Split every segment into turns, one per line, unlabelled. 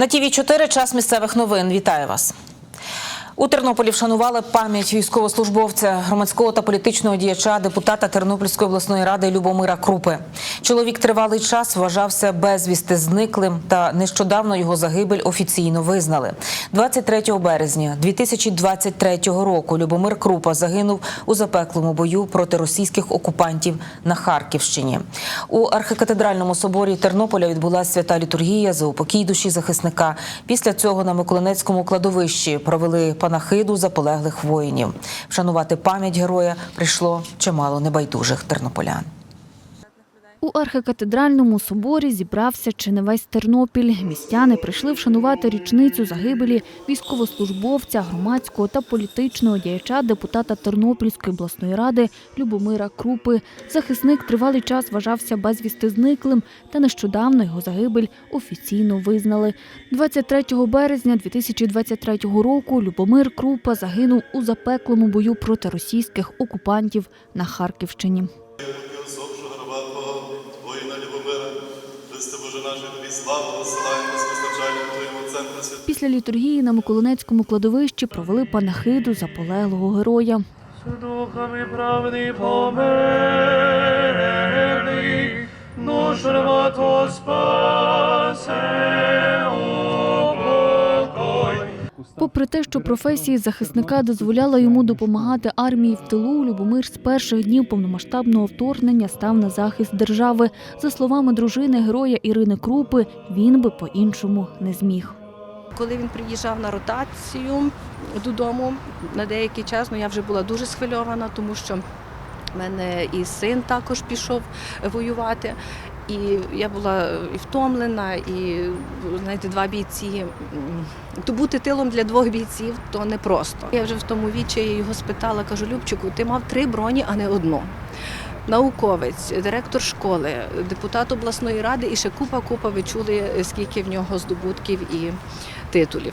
На ТІВІ 4 час місцевих новин. Вітаю вас. У Тернополі вшанували пам'ять військовослужбовця, громадського та політичного діяча, депутата Тернопільської обласної ради Любомира Крупи. Чоловік тривалий час вважався безвісти зниклим, та нещодавно його загибель офіційно визнали. 23 березня 2023 року Любомир Крупа загинув у запеклому бою проти російських окупантів на Харківщині. У архикатедральному соборі Тернополя відбулася свята літургія за упокій душі захисника. Після цього на Миколинецькому кладовищі провели панахиду заполеглих воїнів. Вшанувати пам'ять героя прийшло чимало небайдужих тернополян.
У архикатедральному соборі зібрався чи не весь Тернопіль. Містяни прийшли вшанувати річницю загибелі військовослужбовця, громадського та політичного діяча, депутата Тернопільської обласної ради Любомира Крупи. Захисник тривалий час вважався безвісти зниклим, та нещодавно його загибель офіційно визнали. 23 березня 2023 року Любомир Крупа загинув у запеклому бою проти російських окупантів на Харківщині. Після літургії на Миколинецькому кладовищі провели панахиду за полеглого героя.
Духами правди померний, душ рвато спасе упокой.
Попри те, що професія захисника дозволяла йому допомагати армії в тилу, Любомир з перших днів повномасштабного вторгнення став на захист держави. За словами дружини героя Ірини Крупи, він би по-іншому не зміг.
Коли він приїжджав на ротацію додому на деякий час, ну я вже була дуже схвильована, тому що в мене і син також пішов воювати. І я була і втомлена, і знаєте, два бійці. То бути тилом для двох бійців то непросто. Я вже в тому вічі його спитала, кажу, Любчику, ти мав три броні, а не одну. Науковець, директор школи, депутат обласної ради і ще купа-купа ви чули, скільки в нього здобутків і титулів.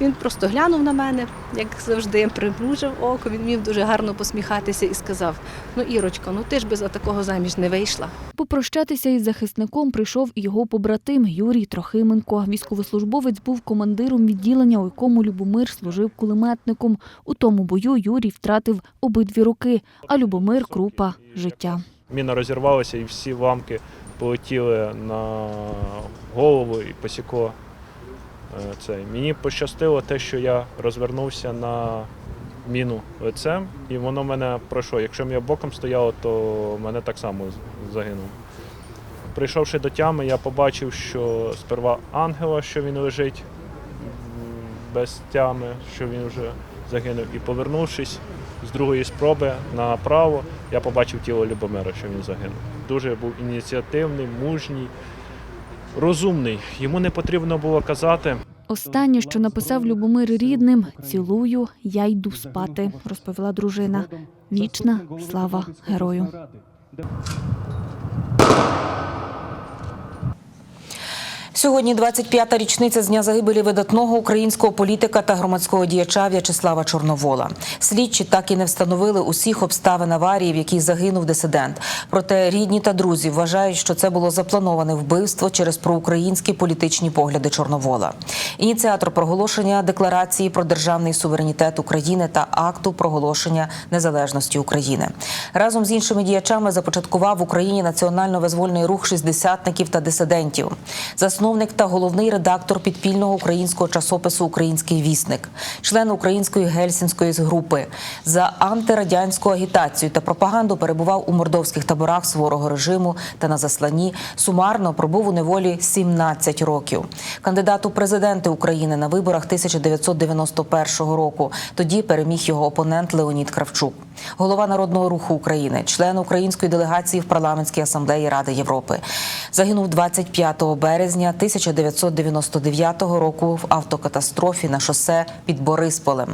Він просто глянув на мене, як завжди, примружив око. Він вмів дуже гарно посміхатися і сказав: Ну, Ірочко, ну ти ж би за такого заміж не вийшла.
Попрощатися із захисником прийшов і його побратим Юрій Трохименко. Військовослужбовець був командиром відділення, у якому Любомир служив кулеметником. У тому бою Юрій втратив обидві руки, а Любомир Крупа життя.
Міна розірвалася і всі ламки полетіли на голову і посікло е, цей. Мені пощастило те, що я розвернувся на міну лицем, і воно мене пройшло. Якщо б я боком стояло, то мене так само з- загинув. Прийшовши до тями, я побачив, що сперва ангела, що він лежить без тями, що він вже загинув, і повернувшись з другої спроби направо, я побачив тіло Любомира, що він загинув. Дуже був ініціативний, мужній, розумний. Йому не потрібно було казати.
Останнє, що написав Любомир рідним, цілую, я йду спати, розповіла дружина. Вічна слава герою.
Сьогодні 25-та річниця з дня загибелі видатного українського політика та громадського діяча В'ячеслава Чорновола. Слідчі так і не встановили усіх обставин аварії, в якій загинув дисидент. Проте рідні та друзі вважають, що це було заплановане вбивство через проукраїнські політичні погляди Чорновола. Ініціатор проголошення декларації про державний суверенітет України та акту проголошення незалежності України разом з іншими діячами започаткував в Україні національно-визвольний рух шістдесятників та дисидентів. Засновник та головний редактор підпільного українського часопису Український вісник, член української гельсінської групи за антирадянську агітацію та пропаганду перебував у мордовських таборах суворого режиму та на засланні. Сумарно пробув у неволі 17 років. Кандидат у президенти України на виборах 1991 року. Тоді переміг його опонент Леонід Кравчук. Голова Народного руху України, член української делегації в парламентській асамблеї Ради Європи, загинув 25 березня 1999 року в автокатастрофі на шосе під Борисполем.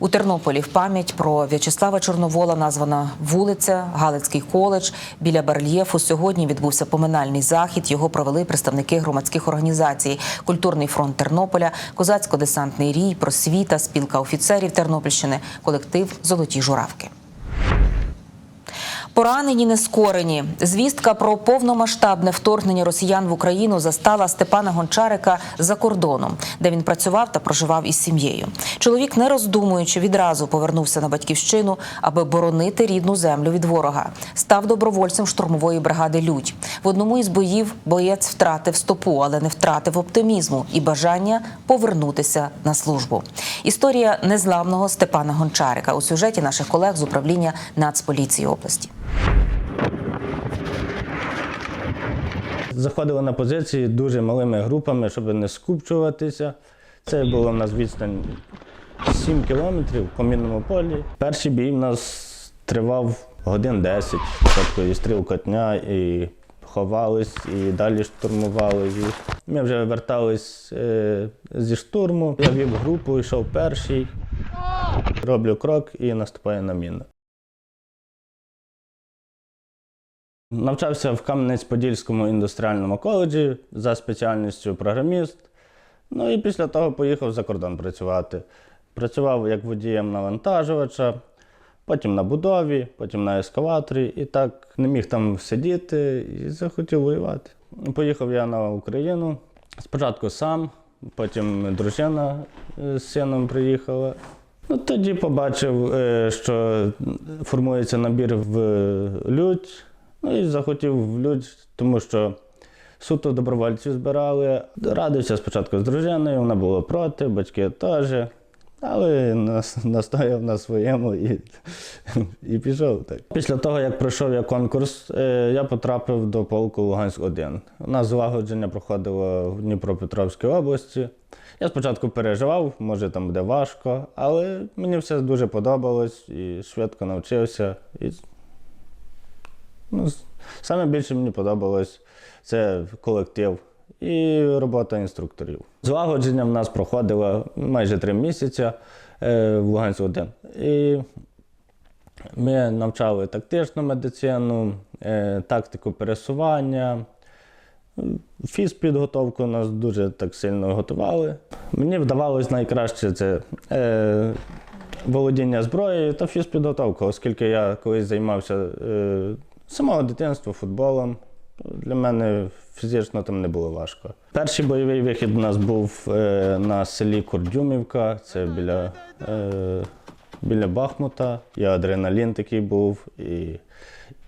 У Тернополі в пам'ять про В'ячеслава Чорновола названа вулиця Галицький коледж. Біля барельєфу сьогодні відбувся поминальний захід. Його провели представники громадських організацій: Культурний фронт Тернополя, Козацько-десантний рій, просвіта, спілка офіцерів Тернопільщини, колектив Золоті журавки. Поранені нескорені. Звістка про повномасштабне вторгнення росіян в Україну застала Степана Гончарика за кордоном, де він працював та проживав із сім'єю. Чоловік, не роздумуючи, відразу повернувся на батьківщину, аби боронити рідну землю від ворога. Став добровольцем штурмової бригади Людь. В одному із боїв боєць втратив стопу, але не втратив оптимізму і бажання повернутися на службу. Історія незламного Степана Гончарика у сюжеті наших колег з управління Нацполіції області.
Заходили на позиції дуже малими групами, щоб не скупчуватися. Це було в нас відстань 7 кілометрів по мінному полі. Перший бій в нас тривав годин 10. Спочатку і стрілкотня, і ховались, і далі штурмували їх. Ми вже вертались е, зі штурму. Я вів групу, йшов перший, роблю крок і наступаю на міну. Навчався в Кам'янець-Подільському індустріальному коледжі за спеціальністю програміст. Ну і після того поїхав за кордон працювати. Працював як водієм навантажувача, потім на будові, потім на ескаваторі. І так не міг там сидіти і захотів воювати. Поїхав я на Україну. Спочатку сам, потім дружина е, з сином приїхала. Ну, тоді побачив, е, що формується набір в лють. Ну і захотів в людь, тому що суто добровольців збирали. Радився спочатку з дружиною, вона була проти, батьки теж. Але нас- настояв на своєму і, і пішов так. Після того, як пройшов я конкурс, е, я потрапив до полку Луганськ-1. У нас злагодження проходило в Дніпропетровській області. Я спочатку переживав, може там буде важко, але мені все дуже подобалось і швидко навчився. І Ну, саме більше мені подобалось це колектив і робота інструкторів. Злагодження в нас проходило майже три місяці е, в Луганську 1. І ми навчали тактичну медицину, е, тактику пересування. Фізпідготовку нас дуже так сильно готували. Мені вдавалось найкраще це е, володіння зброєю та фізпідготовка, оскільки я колись займався е, самого дитинства футболом. Для мене фізично там не було важко. Перший бойовий вихід у нас був е, на селі Курдюмівка, це біля, е, біля Бахмута. І адреналін такий був, і,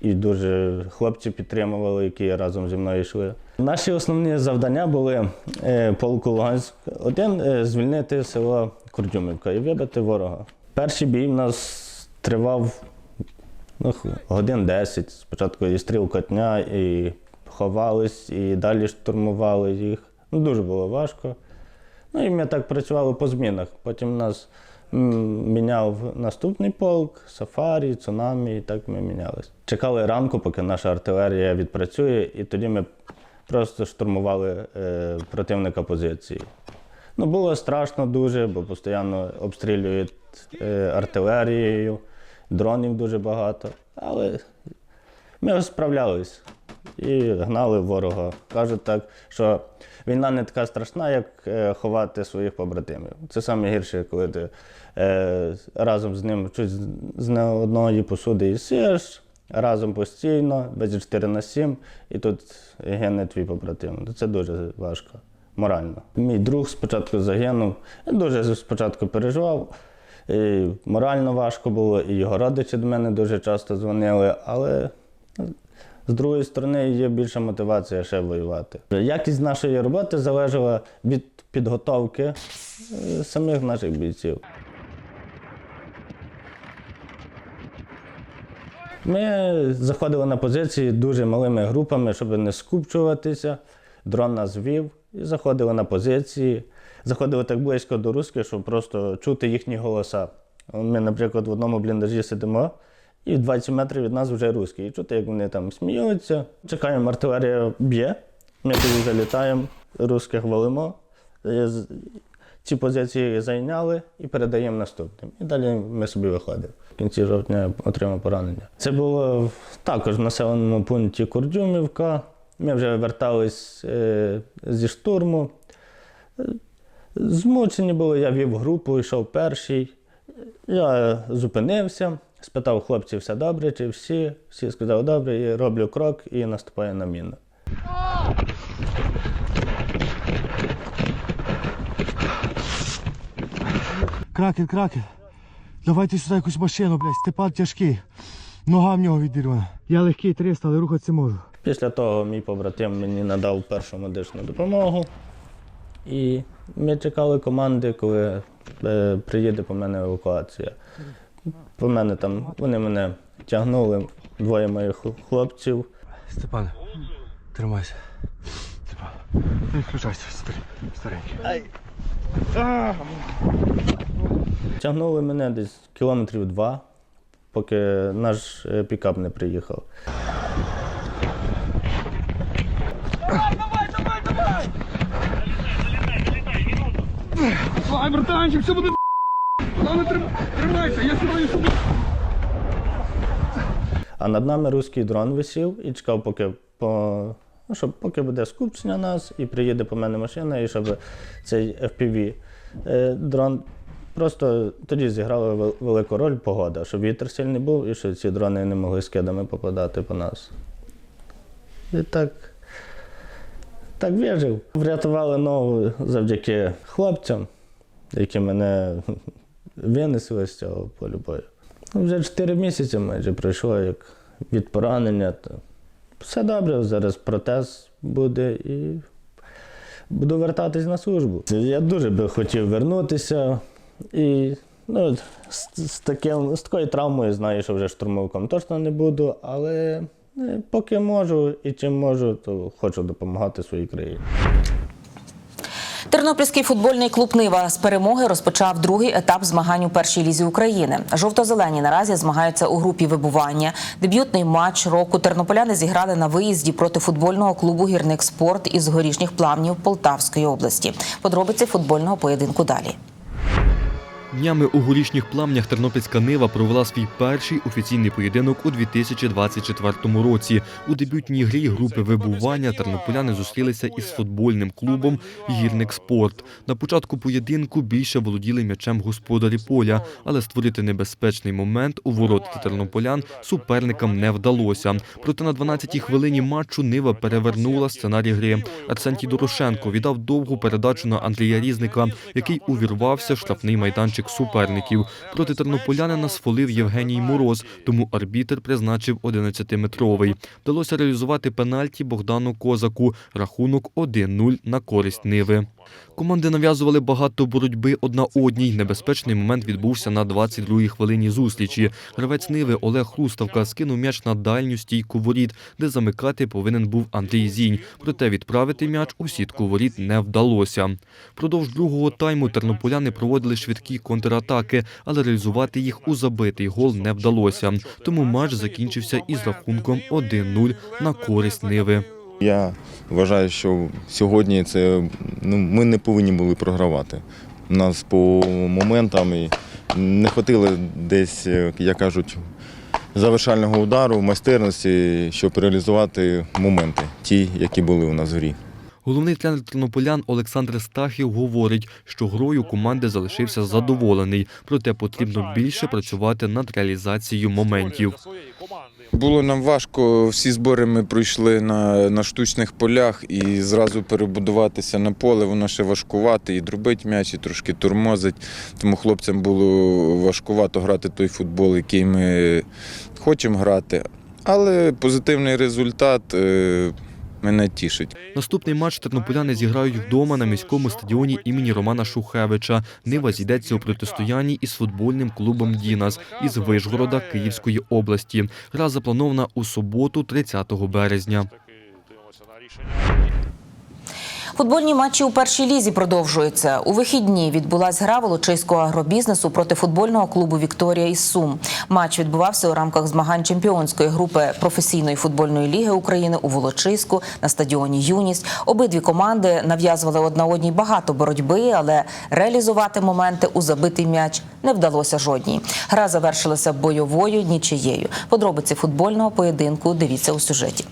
і дуже хлопці підтримували, які разом зі мною йшли. Наші основні завдання були е, полку Луганськ один е, звільнити село Курдюмівка і вибити ворога. Перший бій в нас тривав Ну, годин 10. Спочатку і стрілкотня, і ховались, і далі штурмували їх. Ну, дуже було важко. Ну і ми так працювали по змінах. Потім нас міняв наступний полк, сафарі, цунамі, і так ми мінялись. Чекали ранку, поки наша артилерія відпрацює, і тоді ми просто штурмували е, противника позиції. Ну, було страшно дуже, бо постійно обстрілюють е, артилерією, дронів дуже багато. Але ми справлялись і гнали ворога. Кажуть так, що війна не така страшна, як е, ховати своїх побратимів. Це найгірше, коли ти е, разом з ним щось з одної посуди їсиш, разом постійно, 24 на 7, і тут гине твій побратим. Це дуже важко. Морально. Мій друг спочатку загинув. Я дуже спочатку переживав. І морально важко було, і його родичі до мене дуже часто дзвонили, але з другої сторони є більша мотивація ще воювати. Якість нашої роботи залежала від підготовки е, самих наших бійців. Ми заходили на позиції дуже малими групами, щоб не скупчуватися. Дрон нас вів і заходили на позиції. Заходили так близько до русських, щоб просто чути їхні голоса. Ми, наприклад, в одному бліндажі сидимо, і 20 метрів від нас вже русські. І чути, як вони там сміються. Чекаємо, артилерія б'є. Ми тоді залітаємо, русських валимо. Е, Ці позиції зайняли і передаємо наступним. І далі ми собі виходимо. В кінці жовтня отримав поранення. Це було також в населеному пункті Курдюмівка. Ми вже вертались е, зі штурму. Змучені були, я вів групу, йшов перший. Я зупинився, спитав хлопців, все добре, чи всі. Всі сказали добре, і роблю крок і наступаю на міну.
Кракен, кракен. Давайте сюди якусь машину, блядь. Степан тяжкий. Нога в нього відірвана. Я легкий 300, але рухатися можу.
Після того мій побратим мені надав першу медичну допомогу. І ми чекали команди, коли е, приїде по мене евакуація. По мене там, вони мене тягнули, двоє моїх хлопців.
Степан, тримайся. Степан. Не відключайся, старий, старенький.
Тягнули мене десь кілометрів два, поки наш е, пікап не приїхав.
Ай, братанчик, все буде Главное, тримайся, я сьогодні собі.
А над нами руський дрон висів і чекав, поки по. Ну, щоб поки буде скупчення нас і приїде по мене машина, і щоб цей FPV е, дрон просто тоді зіграла велику роль погода, щоб вітер сильний був і що ці дрони не могли скидами попадати по нас. І так, так вижив. Врятували ногу завдяки хлопцям, які мене винесли з цього полю бою. Ну, Вже 4 місяці майже пройшло як від поранення. То все добре, зараз протез буде і буду вертатись на службу. Я дуже би хотів вернутися. І ну, з, з, таким, з такою травмою знаю, що вже штурмовиком точно не буду, але е, поки можу і чим можу, то хочу допомагати своїй країні.
Тернопільський футбольний клуб Нива з перемоги розпочав другий етап змагань у першій лізі України. Жовто-зелені наразі змагаються у групі вибування. Дебютний матч року тернополяни зіграли на виїзді проти футбольного клубу Гірник Спорт із горішніх плавнів Полтавської області. Подробиці футбольного поєдинку далі.
Днями у горішніх пламнях Тернопільська Нива провела свій перший офіційний поєдинок у 2024 році. У дебютній грі групи вибування тернополяни зустрілися із футбольним клубом Гірник Спорт. На початку поєдинку більше володіли м'ячем господарі поля, але створити небезпечний момент у ворота тернополян суперникам не вдалося. Проте на 12-й хвилині матчу Нива перевернула сценарій гри. Арсентій Дорошенко віддав довгу передачу на Андрія Різника, який увірвався в штрафний майданчик суперників. Проти тернополянина сфолив Євгеній Мороз, тому арбітер призначив 11-метровий. Вдалося реалізувати пенальті Богдану Козаку. Рахунок 1-0 на користь Ниви. Команди нав'язували багато боротьби одна одній. Небезпечний момент відбувся на 22-й хвилині зустрічі. Гравець Ниви Олег Хруставка скинув м'яч на дальню стійку воріт, де замикати повинен був Андрій Зінь. Проте відправити м'яч у сітку воріт не вдалося. Впродовж другого тайму тернополяни проводили швидкі контратаки, але реалізувати їх у забитий гол не вдалося. Тому матч закінчився із рахунком 1-0 на користь Ниви.
Я вважаю, що сьогодні це ну, ми не повинні були програвати. У нас по моментам і не хватило десь, е, як кажуть, завершального удару, майстерності, щоб реалізувати моменти, ті, які були у нас в грі.
Головний тренер тернополян Олександр Стахів говорить, що грою команди залишився задоволений, проте потрібно більше працювати над реалізацією моментів.
Було нам важко. Всі збори ми пройшли на, на штучних полях і зразу перебудуватися на поле. Воно ще важкувати і дробить м'яч, і трошки тормозить. Тому хлопцям було важкувато грати той футбол, який ми хочемо грати. Але позитивний результат е, мене тішить.
Наступний матч тернополяни зіграють вдома на міському стадіоні імені Романа Шухевича. Нива зійдеться у протистоянні із футбольним клубом Дінас із Вишгорода Київської області. Гра запланована у суботу, 30 березня.
Футбольні матчі у першій лізі продовжуються. У вихідні відбулась гра волочиського агробізнесу проти футбольного клубу Вікторія із Сум. Матч відбувався у рамках змагань чемпіонської групи професійної футбольної ліги України у Волочиську на стадіоні Юність. Обидві команди нав'язували одна одній багато боротьби, але реалізувати моменти у забитий м'яч не вдалося жодній. Гра завершилася бойовою нічиєю. Подробиці футбольного поєдинку дивіться у сюжеті.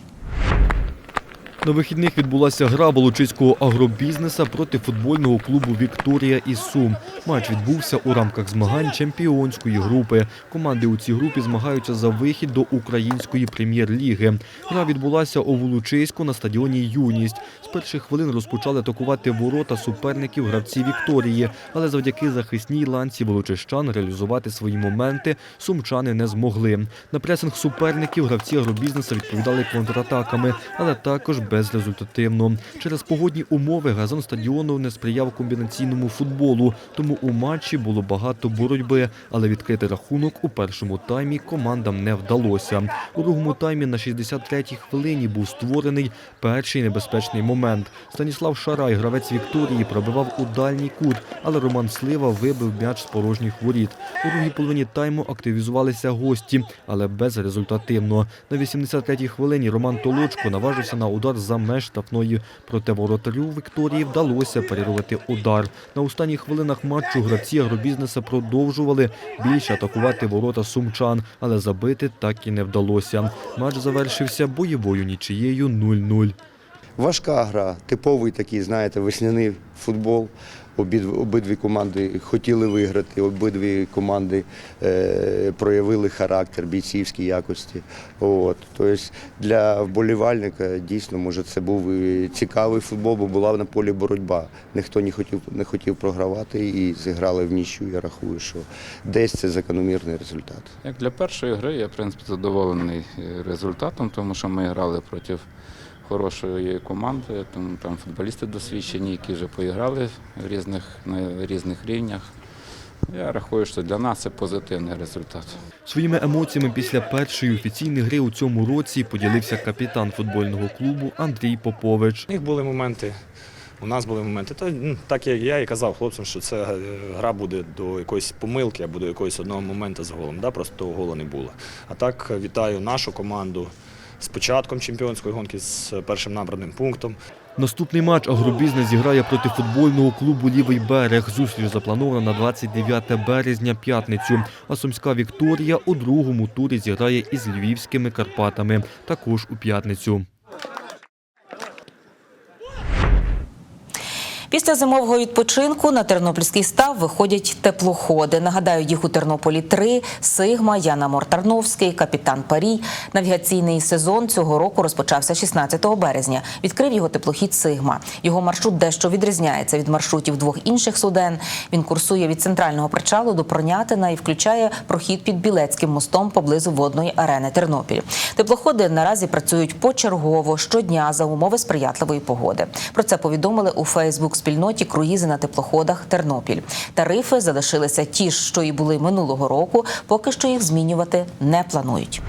На вихідних відбулася гра волочиського агробізнеса проти футбольного клубу Вікторія із Сум. Матч відбувся у рамках змагань чемпіонської групи. Команди у цій групі змагаються за вихід до української прем'єр-ліги. Гра відбулася у Волочиську на стадіоні Юність. З перших хвилин розпочали атакувати ворота суперників гравці Вікторії, але завдяки захисній ланці волочищан реалізувати свої моменти сумчани не змогли. На пресинг суперників гравці агробізнеса відповідали контратаками, але також безрезультативно. Через погодні умови газон стадіону не сприяв комбінаційному футболу, тому у матчі було багато боротьби, але відкрити рахунок у першому таймі командам не вдалося. У другому таймі на 63-й хвилині був створений перший небезпечний момент. Станіслав Шарай, гравець Вікторії, пробивав у дальній кут, але Роман Слива вибив м'яч з порожніх воріт. У другій половині тайму активізувалися гості, але безрезультативно. На 83-й хвилині Роман Толочко наважився на удар за меж штрафної проти воротарю Вікторії вдалося перервати удар. На останніх хвилинах матчу гравці агробізнеса продовжували більше атакувати ворота сумчан, але забити так і не вдалося. Матч завершився бойовою нічиєю 0-0.
Важка гра, типовий такий, знаєте, весняний футбол. Обидві, команди хотіли виграти, обидві команди е, проявили характер, бійцівські якості. От. Тобто для вболівальника дійсно може це був цікавий футбол, бо була на полі боротьба. Ніхто не хотів, не хотів програвати і зіграли в нічю. Я рахую, що десь це закономірний результат.
Як для першої гри я в принципі задоволений е, результатом, тому що ми грали проти хорошої команди, тому там футболісти досвідчені, які вже поіграли в різних, на різних рівнях. Я рахую, що для нас це позитивний результат.
Своїми емоціями після першої офіційної гри у цьому році поділився капітан футбольного клубу Андрій Попович.
У них були моменти, у нас були моменти. Та, ну, так як я і казав хлопцям, що це е, гра буде до якоїсь помилки або до якогось одного моменту з голом. Да? Просто того голу не було. А так вітаю нашу команду з початком чемпіонської гонки, з першим набраним пунктом.
Наступний матч агробізнес зіграє проти футбольного клубу Лівий берег. Зустріч запланована на 29 березня п'ятницю. А Сумська Вікторія у другому турі зіграє із львівськими Карпатами. Також у п'ятницю.
Після зимового відпочинку на тернопільський став виходять теплоходи. Нагадаю, їх у Тернополі три: Сигма, Яна Мортарновський, Капітан Парій. Навігаційний сезон цього року розпочався 16 березня. Відкрив його теплохід Сигма. Його маршрут дещо відрізняється від маршрутів двох інших суден. Він курсує від центрального причалу до Пронятина і включає прохід під Білецьким мостом поблизу водної арени Тернопіль. Теплоходи наразі працюють почергово щодня за умови сприятливої погоди. Про це повідомили у Фейсбук спільноті круїзи на теплоходах Тернопіль. Тарифи залишилися ті ж, що і були минулого року. Поки що їх змінювати не планують.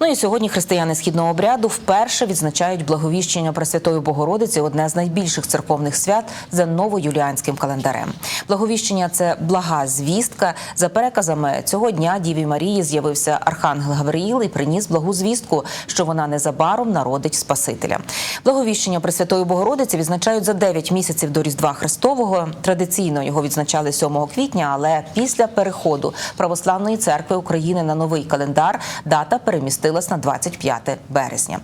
Ну і сьогодні християни східного обряду вперше відзначають благовіщення Пресвятої Богородиці, одне з найбільших церковних свят за новоюліанським календарем. Благовіщення це блага звістка. За переказами цього дня Діві Марії з'явився архангел Гавриїл і приніс благу звістку, що вона незабаром народить Спасителя. Благовіщення Пресвятої Богородиці відзначають за 9 місяців до Різдва Христового. Традиційно його відзначали 7 квітня, але після переходу Православної церкви України на новий календар дата перемістилась на 25 березня.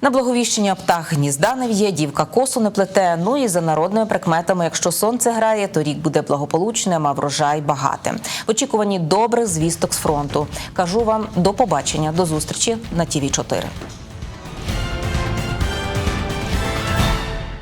На благовіщення птах гнізда не в'є, дівка косу не плете. Ну і за народними прикметами, якщо сонце грає, то рік буде благополучним, а врожай багатим. В очікуванні добрих звісток з фронту. Кажу вам до побачення, до зустрічі на ТІВІ 4